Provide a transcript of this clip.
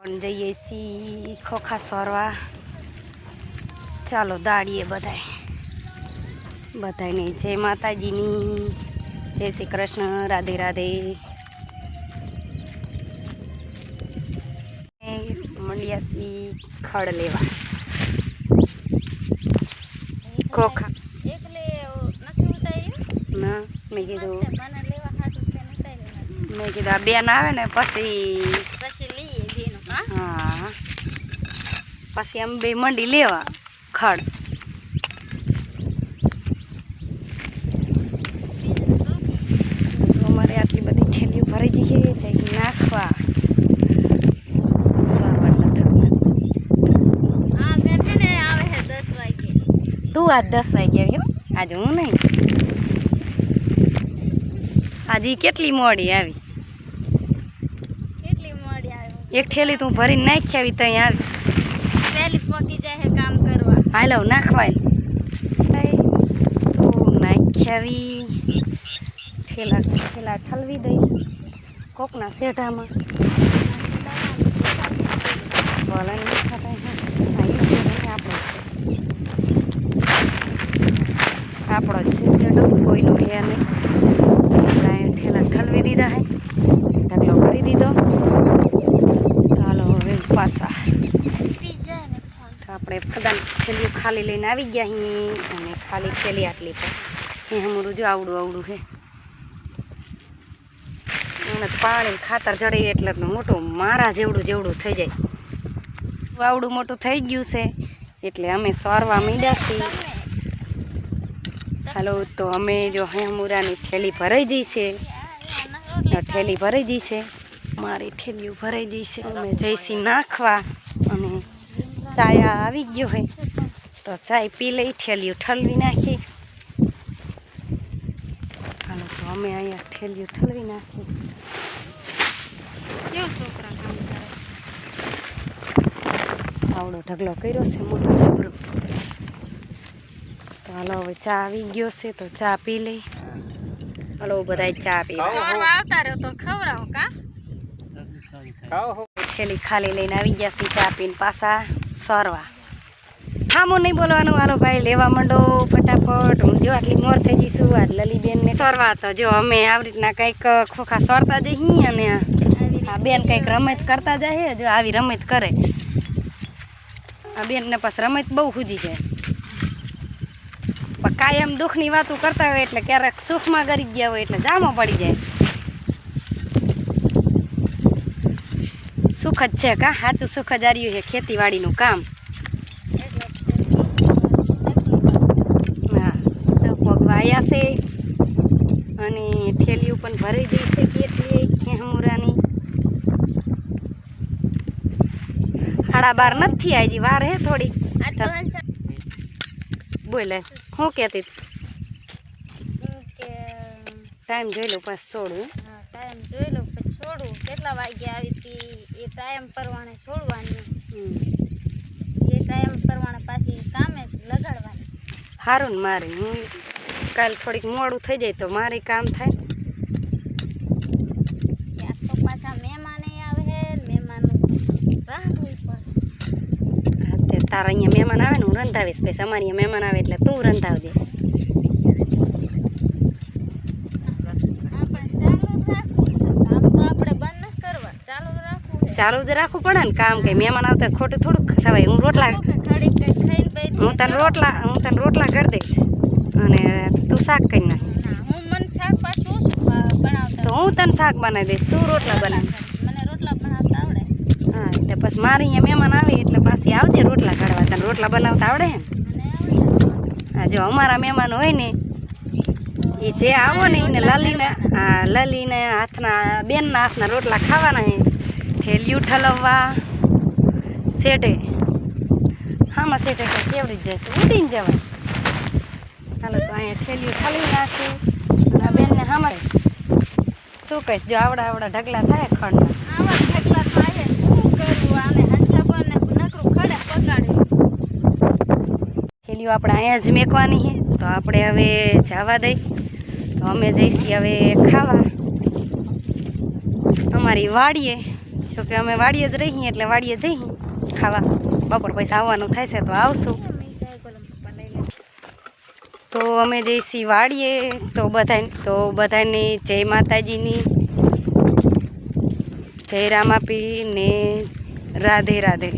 પણ જઈએ છીએ ખોખા સરવા. ચાલો દાડીએ બધાય. બધાને જય માતાજીની જય શ્રી કૃષ્ણ રાધે રાધે. મંડિયા છીએ ખડ લેવા. ખોખા. ના મેં કીધું મેં કીધું આ બેન આવે ને પછી હા. પછી આમ બે મંડી લેવા ખડ. અમારે આટલી બધી ઠેલીઓ ભરી જઈએ જઈ નાખવા. તું આજ દસ વાગે આવ્યો આજે હું નહીં. આજે કેટલી મોડી આવે? એક ઠેલી તું ભરીને નાખી આવી ત્યાં આવી. પહેલી પકી જાય હે કામ કરવા. હાલો નાખવાય. તું નાખી આવી. ઠેલા ઠેલા ઠલવી દઈ. કોકના શેઢામાં. ભલે આપણો જ છે શેઢો કોઈનો હે નહીં આપણે અહીં ઠેલા ઠલવી દીધા હે ઢગલો કરી દીધો તો હાલો તો આપણે બધાની થેલીઓ ખાલી લઈને આવી ગયા અહીં. અને ખાલી થેલી આટલી પર એ હમરું જો આવડું આવડું છે. અને પાણી ખાતર ચડે એટલે મોટું મારા જેવડું જેવડું થઈ જાય. આવડું મોટું થઈ ગયું છે. એટલે અમે સોરવા માંડ્યા છીએ. હાલો, તો અમે જો હેમુરાની થેલી ભરાઈ જઈ છે. આ ભરાઈ જઈ છે. મારી ઠેલીઓ ભરાઈ છે. અમે જઈશી નાખવા અને ચાયા આવી ગયો હોય તો ચાય પી લઈ ઠેલીઓ ઠલવી નાખી. હાલો તો અમે અહીંયા ઠેલીઓ ઠલવી નાખી. છોકરા આવડો ઢગલો કર્યો છે મોટો જબરો તો હાલો હવે ચા આવી ગયો છે તો ચા પી લઈ. હાલો બધા ચા પી આવતા રહ્યો તો ખવડાવો કા? થેલી ખાલી લઈને આવી ગયા છે ચા પીને પાછા સોરવા. હામો નહીં બોલવાનું, હાલો ભાઈ, લેવા માંડો ફટાફટ. હું જો આટલી મોર થઈ જઈશું આ લલીબેન ને સોરવા તો જો અમે આવી રીતના કંઈક ખોખા સોરતા જઈએ અને આ બેન કંઈક રમત કરતા જાય, જો આવી રમત કરે. આ બેનને પાછું રમત બહુ ખુદી છે કાયમ દુઃખની વાતો કરતા હોય એટલે ક્યારેક સુખમાં કરી ગયા હોય એટલે જામો પડી જાય. સુખ જ છે કા? સાચું સુખ જ આર્યું છે ખેતીવાડીનું કામ. હા તો પગ વાયા છે અને ઠેલીઓ પણ ભરાઈ જઈ છે કેટલી ખેમુરાની સાડા બાર નથી આજી વાર હે થોડી. બોલે હું કહેતી ટાઈમ જોઈ લો પાસ છોડું હા ટાઈમ જોઈ લો પછી છોડું કેટલા વાગે આવી હતી ટાઈમ પરવાણે છોડવાની. એ ટાઈમ પરવાણે પાછી કામે લગાડવાની. સારું ને મારે હું કાલ થોડીક મોડું થઈ જાય તો મારે કામ થાય. તારા અહીંયા મહેમાન આવે ને હું રંધાવીશ પછી અમારી મહેમાન આવે એટલે તું રંધાવજે આપણે ચાલુ જ રાખવું છે કામ તો આપણે બંધ નથી કરવા ચાલુ જ રાખવું છે ચાલુ જ રાખવું પડે ને કામ કે મહેમાન આવતા ખોટું થોડુંક થવાય હું રોટલા હું તને રોટલા હું તને રોટલા કરી દઈશ. અને તું શાક કરી નાખ. હું મને શાક પાછું ઓછું તો હું તને શાક બનાવી દઈશ. તું રોટલા બનાવ. મને રોટલા બનાવતા આવડે. હા એટલે પછી મારે અહીંયા મહેમાન આવે એટલે પાછી આવજે રોટલા કાઢવા. તને રોટલા બનાવતા આવડે આવડે. હા જો અમારા મહેમાન હોય ને એ જે આવો ને એને લલીને હા લલીને હાથના બેનના હાથના રોટલા ખાવાના હે. થેલિયું ઠલવવા. શેઢે. હામાં શેઢે કંઈ કેવડી જ જશે ઉડીને જવાય. હાલો તો અહીંયા થેલિયું ઠલવી નાખું. અને બેનને હામાં શું કહીશ જો આવડા આવડા ઢગલા થાય ખંડના ઢગલા થાય શું કરવું? આને હંસા નકરું ખડે પગાડ્યું થેલીઓ આપણે અહીંયા જ મેકવાની છે. તો આપણે હવે જવા દઈ. તો અમે જઈશી હવે ખાવા. અમારી વાડીએ. તો કે અમે વાડીએ જ રહીએ એટલે વાડીએ જઈ ખાવા. બપોર પછી આવવાનું થાય છે તો આવશું. તો અમે જઈશી વાડીએ. તો બધા તો બધાને જય માતાજીની, જય રામાપી ને રાધે રાધે.